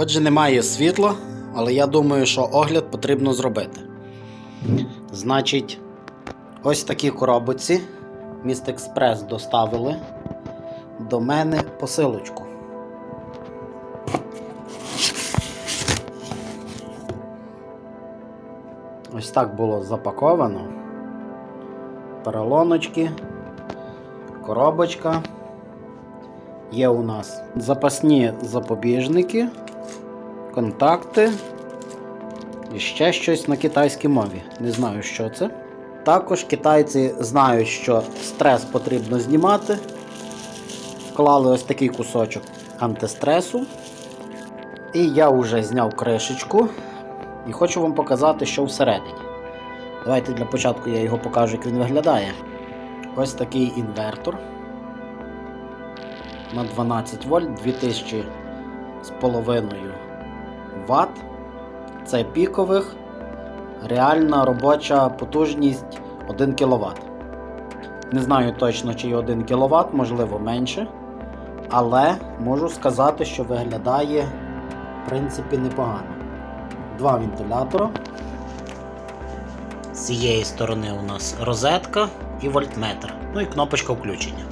Отже, немає світла, але я думаю, що огляд потрібно зробити. Значить, ось такі коробочці Міст Експрес доставили до мене посилочку. Ось так було запаковано. Поролоночки, коробочка. Є у нас запасні запобіжники, контакти і ще щось на китайській мові. Не знаю, що це. Також китайці знають, що стрес потрібно знімати. Вклали ось такий кусочок антистресу. І я вже зняв кришечку. І хочу вам показати, що всередині. Давайте для початку я його покажу, як він виглядає. Ось такий інвертор на 12 вольт 2000 з половиною Вт. Це пікових. Реальна робоча потужність 1 кВт. Не знаю точно, чи 1 кВт, можливо менше. Але можу сказати, що виглядає в принципі непогано. Два вентилятора. З цієї сторони у нас розетка і вольтметр. Ну і кнопочка включення.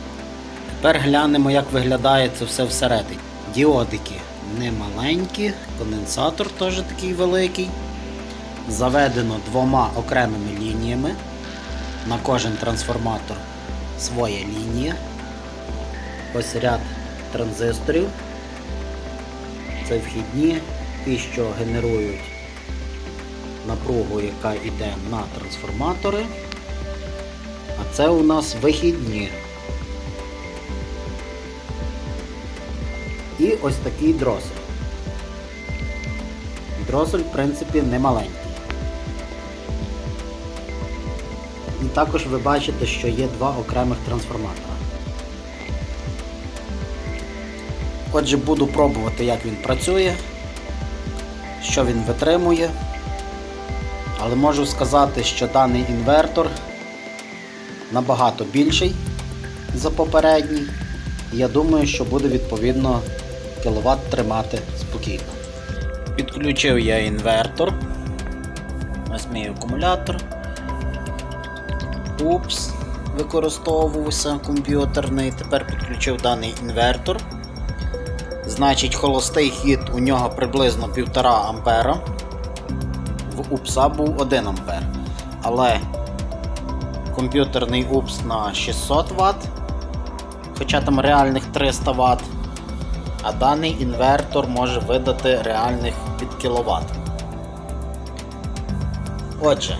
Тепер глянемо, як виглядає це все всередині. Діодики не маленькі, конденсатор теж такий великий. Заведено двома окремими лініями. На кожен трансформатор своя лінія. Ось ряд транзисторів. Це вхідні, ті, що генерують напругу, яка йде на трансформатори. А це у нас вихідні. І ось такий дросель. Дросель, в принципі, не маленький. І також ви бачите, що є два окремих трансформатора. Отже, буду пробувати, як він працює, що він витримує. Але можу сказати, що даний інвертор набагато більший за попередній. Я думаю, що буде відповідно кіловат тримати спокійно. Підключив я інвертор. Ось мій акумулятор. Упс, використовувався комп'ютерний. Тепер підключив даний інвертор. Значить, холостий хід у нього приблизно 1,5 ампера. В упса був 1 ампер. Але комп'ютерний упс на 600 Вт хоча там реальних 300 Вт, а даний інвертор може видати реальних під кіловат. Отже,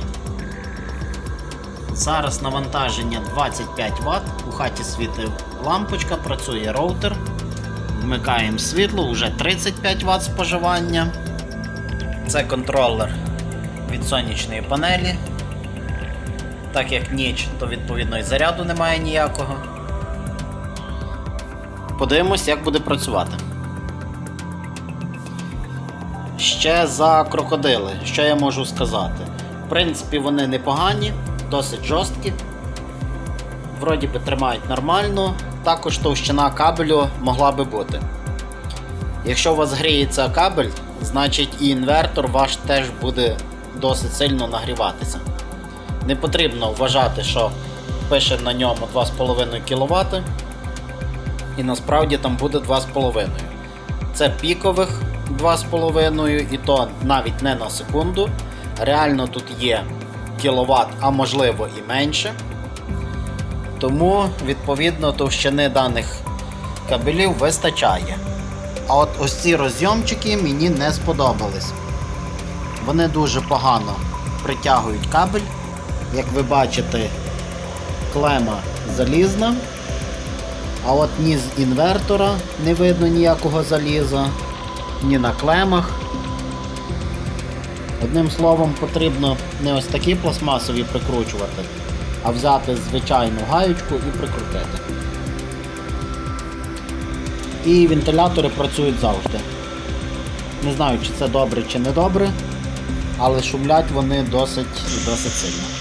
зараз навантаження 25 Вт, у хаті світить лампочка, працює роутер. Вмикаємо світло, вже 35 Вт споживання. Це контролер від сонячної панелі. Так як ніч, то відповідно і заряду немає ніякого. Подивимось, як буде працювати. Ще за крокодили, що я можу сказати? В принципі, вони непогані, досить жорсткі. Вроді би тримають нормально, також товщина кабелю могла би бути. Якщо у вас гріється кабель, значить і інвертор ваш теж буде досить сильно нагріватися. Не потрібно вважати, що пише на ньому 2,5 кВт і насправді там буде 2,5. Це пікових 2,5 і то навіть не на секунду. Реально тут є кіловат, а можливо і менше. Тому, відповідно, товщини даних кабелів вистачає. А от ось ці розйомчики мені не сподобались. Вони дуже погано притягують кабель. Як ви бачите, клема залізна. А от ні з інвертора не видно ніякого заліза, ні на клемах. Одним словом, потрібно не ось такі пластмасові прикручувати, а взяти звичайну гаючку і прикрутити. І вентилятори працюють завжди. Не знаю, чи це добре, чи не добре, але шумлять вони досить досить сильно.